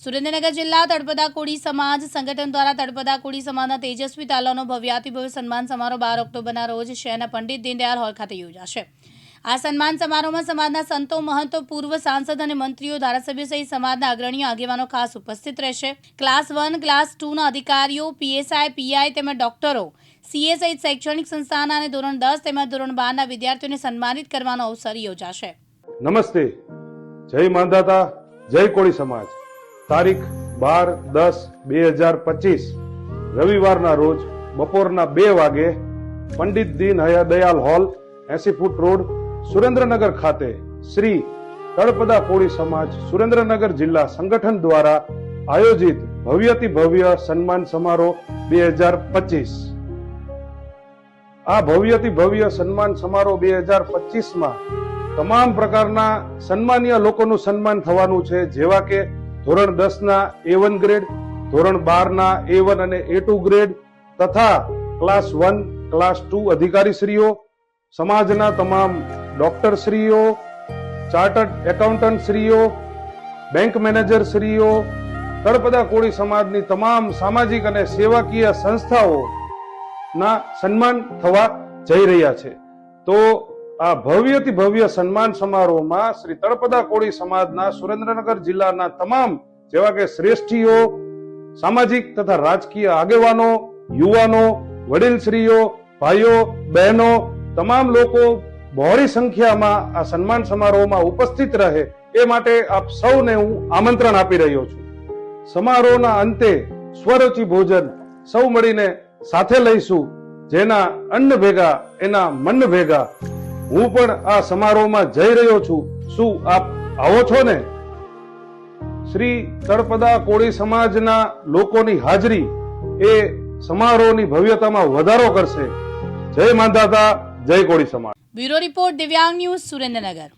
સુરેન્દ્રનગર જિલ્લા તળપદા કોળી સમાજ સંગઠન દ્વારા તળપદા કોળી સમાજના તેજસ્વી તાલાનો ભવ્યાતિભવ્ય સન્માન સમારોહ બાર ઓક્ટોબરના રોજ શહેરના પંડિત દીનદયાળ હોલ ખાતે યોજાશે. આ સન્માન સમારોહમાં સમાજના સંતો, મહંતો, પૂર્વ સાંસદ અને મંત્રીઓ, ધારાસભ્ય સહિત સમાજના અગ્રણીઓ, આગેવાનો ખાસ ઉપસ્થિત રહેશે. ક્લાસ વન, ક્લાસ ટુના અધિકારીઓ, પીએસઆઈ, પીઆઈ તેમજ ડોક્ટરો, સીએ સહિત શૈક્ષણિક સંસ્થાના અને ધોરણ દસ તેમજ ધોરણ બારના વિદ્યાર્થીઓને સન્માનિત કરવાનો અવસર યોજાશે. નમસ્તે. જય માંધાતા જય કોળી સમાજ. તારીખ બાર દસ બે હજાર પચીસ. રવિવારના રોજ બપોરના બે વાગે પંડિત દીન દયાલ હોલ, એસી ફૂટ રોડ, સુરેન્દ્રનગર ખાતે શ્રી તળપદા કોળી સમાજ સુરેન્દ્રનગર જિલ્લા સંગઠન દ્વારા આયોજિત ભવ્યથી ભવ્ય સન્માન સમારોહ બે હજાર પચીસ. આ ભવ્યથી ભવ્ય સન્માન સમારોહ બે હજાર પચીસમાં તમામ પ્રકારના સન્માનીય લોકોનું સન્માન થવાનું છે, જેવા કે ધોરણ દસ ના એ વન ગ્રેડ ધોરણ બાર ના એ વન અને એ ટુ ગ્રેડ તથા ક્લાસ વન ક્લાસ ટુ અધિકારીશ્રીઓ, સમાજના તમામ ડોક્ટરશ્રીઓ ચાર્ટર્ડ એકાઉન્ટન્ટ શ્રીઓ બેંક મેનેજર શ્રીઓ તળપદા કોળી સમાજની તમામ સામાજિક અને સેવાકીય સંસ્થાઓ ના સન્માન થવા જઈ રહ્યા છે. તો આ ભવ્યથી ભવ્ય સન્માન સમારોહમાં શ્રી તળપદા કોળી સમાજના સુરેન્દ્રનગર જિલ્લાના તમામ જેવા કે શ્રેષ્ઠીઓ, સામાજિક તથા રાજકીય આગેવાનો, યુવાનો, વડીલશ્રીઓ, ભાઈઓ, બહેનો, તમામ લોકો બહોળી સંખ્યામાં આ સન્માન સમારોહમાં ઉપસ્થિત રહે એ માટે આપ સૌને હું આમંત્રણ આપી રહ્યો છું. સમારોહના અંતે સ્વરચી ભોજન સૌ મળીને સાથે લઈશું, જેના અન્ન ભેગા એના મન ભેગા હું પણ આ સમારોહમાં જઈ રહ્યો છું. શું આપ આવો છો ને? શ્રી તળપદા કોળી સમાજના લોકોની હાજરી એ સમારોહની ભવ્યતામાં વધારો કરશે. જય માંધાતા જય કોળી સમાજ. Bureau report Divyang news Surendranagar.